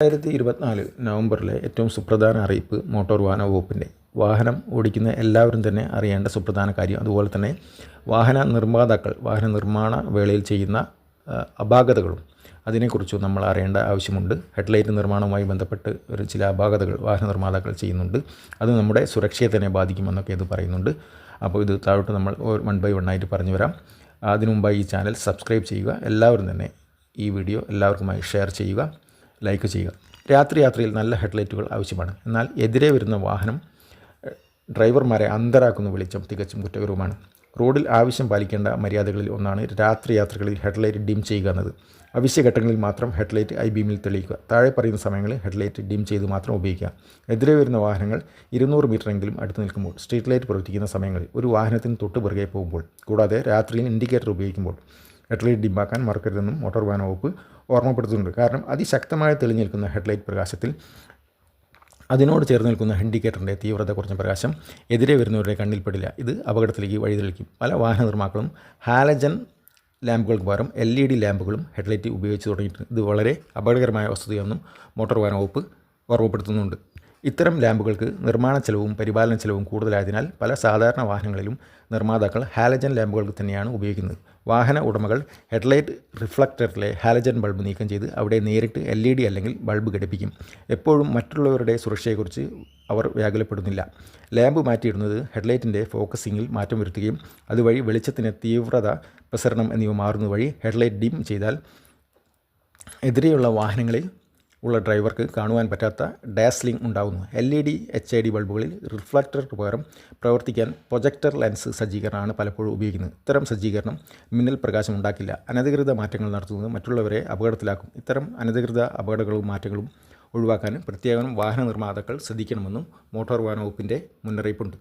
രണ്ടായിരത്തി ഇരുപത്തിനാല് നവംബറിലെ ഏറ്റവും സുപ്രധാന അറിയിപ്പ് മോട്ടോർ വാഹന വകുപ്പിന്റെ. വാഹനം ഓടിക്കുന്ന എല്ലാവരും തന്നെ അറിയേണ്ട സുപ്രധാന കാര്യം അതുപോലെ തന്നെ വാഹന നിർമ്മാതാക്കൾ വാഹന നിർമ്മാണ വേളയിൽ ചെയ്യുന്ന അപാകതകളും അതിനെക്കുറിച്ചും നമ്മൾ അറിയേണ്ട ആവശ്യമുണ്ട്. ഹെഡ്ലൈറ്റ് നിർമ്മാണവുമായി ബന്ധപ്പെട്ട് ഒരു ചില അപാകതകൾ വാഹന നിർമ്മാതാക്കൾ ചെയ്യുന്നുണ്ട്. അത് നമ്മുടെ സുരക്ഷയെ തന്നെ ബാധിക്കുമെന്നൊക്കെ ഇത് പറയുന്നുണ്ട്. അപ്പോൾ ഇത് താഴോട്ട് നമ്മൾ വൺ ബൈ വൺ ആയിട്ട് പറഞ്ഞു വരാം. അതിനു മുമ്പായി ഈ ചാനൽ സബ്സ്ക്രൈബ് ചെയ്യുക. എല്ലാവരും തന്നെ ഈ വീഡിയോ എല്ലാവർക്കുമായി ഷെയർ ചെയ്യുക. ലൈക്ക് ചെയ്യുക. രാത്രി യാത്രയിൽ നല്ല ഹെഡ്ലൈറ്റുകൾ ആവശ്യമാണ്. എന്നാൽ എതിരെ വരുന്ന വാഹനം ഡ്രൈവർമാരെ അന്തരാക്കുന്ന വെളിച്ചം തികച്ചും കുറ്റകരവുമാണ്. റോഡിൽ ആവശ്യം പാലിക്കേണ്ട മര്യാദകളിൽ ഒന്നാണ് രാത്രി യാത്രകളിൽ ഹെഡ്ലൈറ്റ് ഡിം ചെയ്യുക എന്നത്. അവശ്യഘട്ടങ്ങളിൽ മാത്രം ഹെഡ്ലൈറ്റ് ഐ ബീമിൽ തെളിയിക്കുക. താഴെ പറയുന്ന സമയങ്ങളിൽ ഹെഡ്ലൈറ്റ് ഡിം ചെയ്ത് മാത്രം ഉപയോഗിക്കുക. എതിരെ വരുന്ന വാഹനങ്ങൾ ഇരുന്നൂറ് മീറ്ററെങ്കിലും അടുത്ത് നിൽക്കുമ്പോൾ സ്ട്രീറ്റ് ലൈറ്റ് പ്രവർത്തിക്കുന്ന സമയങ്ങളിൽ ഒരു വാഹനത്തിന് തൊട്ട് പിറകെ പോകുമ്പോൾ കൂടാതെ രാത്രിയിൽ ഇൻഡിക്കേറ്റർ ഉപയോഗിക്കുമ്പോൾ ഹെഡ്ലൈറ്റ് ഡിമ്മാക്കാൻ മറക്കരുതെന്നും മോട്ടോർ വാഹന വകുപ്പ് ഓർമ്മപ്പെടുത്തുന്നുണ്ട്. കാരണം അതിശക്തമായി തെളിഞ്ഞു നിൽക്കുന്ന ഹെഡ്ലൈറ്റ് പ്രകാശത്തിൽ അതിനോട് ചേർന്ന് നിൽക്കുന്ന ഇൻഡിക്കേറ്ററിന്റെ തീവ്രത കുറഞ്ഞ പ്രകാശം എതിരെ വരുന്നവരുടെ കണ്ണിൽപ്പെടില്ല ഇത് അപകടത്തിലേക്ക് വഴിതെളിക്കും. പല വാഹന നിർമ്മാക്കളും ഹാലജൻ ലാമ്പുകൾക്ക് പകരം എൽ ഇ ഡി ലാമ്പുകളും ഹെഡ്ലൈറ്റ് ഉപയോഗിച്ച് തുടങ്ങിയിട്ടുണ്ട്. ഇത് വളരെ അപകടകരമായ വസ്തുതയാണെന്നും മോട്ടോർ വാഹന വകുപ്പ് ഓർമ്മപ്പെടുത്തുന്നുണ്ട്. ഇത്തരം ലാമ്പുകൾക്ക് നിർമ്മാണ ചെലവും പരിപാലന ചെലവും കൂടുതലായതിനാൽ പല സാധാരണ വാഹനങ്ങളിലും നിർമ്മാതാക്കൾ ഹാലജൻ ലാമ്പുകൾക്ക് തന്നെയാണ് ഉപയോഗിക്കുന്നത്. വാഹന ഉടമകൾ ഹെഡ്ലൈറ്റ് റിഫ്ലക്ടറിലെ ഹാലജൻ ബൾബ് നീക്കം ചെയ്ത് അവിടെ നേരിട്ട് എൽ ഇ ഡി അല്ലെങ്കിൽ ബൾബ് ഘടിപ്പിക്കും. എപ്പോഴും മറ്റുള്ളവരുടെ സുരക്ഷയെക്കുറിച്ച് അവർ വ്യാകുലപ്പെടുന്നില്ല. ലാമ്പ് മാറ്റിയിടുന്നത് ഹെഡ്ലൈറ്റിന്റെ ഫോക്കസിങ്ങിൽ മാറ്റം വരുത്തുകയും അതുവഴി വെളിച്ചത്തിന് തീവ്രത പ്രസരണം എന്നിവ മാറുന്നത് വഴി ഹെഡ്ലൈറ്റ് ഡിം ചെയ്താൽ എതിരെയുള്ള വാഹനങ്ങളിൽ ഉള്ള ഡ്രൈവർക്ക് കാണുവാൻ പറ്റാത്ത ഡാസ്ലിംഗ് ഉണ്ടാകുന്നു L E D H I D ബൾബുകളിൽ റിഫ്ലക്ടർക്ക് പകരം പ്രവർത്തിക്കാൻ പ്രൊജക്ടർ ലെൻസ് സജ്ജീകരണമാണ് പലപ്പോഴും ഉപയോഗിക്കുന്നത്. ഇത്തരം സജ്ജീകരണം മിന്നൽ പ്രകാശം ഉണ്ടാക്കില്ല. അനധികൃത മാറ്റങ്ങൾ നടത്തുന്നത് മറ്റുള്ളവരെ അപകടത്തിലാക്കും. ഇത്തരം അനധികൃത അപകടങ്ങളും മാറ്റങ്ങളും ഒഴിവാക്കാൻ പ്രത്യേകം വാഹന നിർമ്മാതാക്കൾ ശ്രദ്ധിക്കണമെന്നും മോട്ടോർ വാഹന വകുപ്പിന്റെ മുന്നറിയിപ്പുണ്ട്.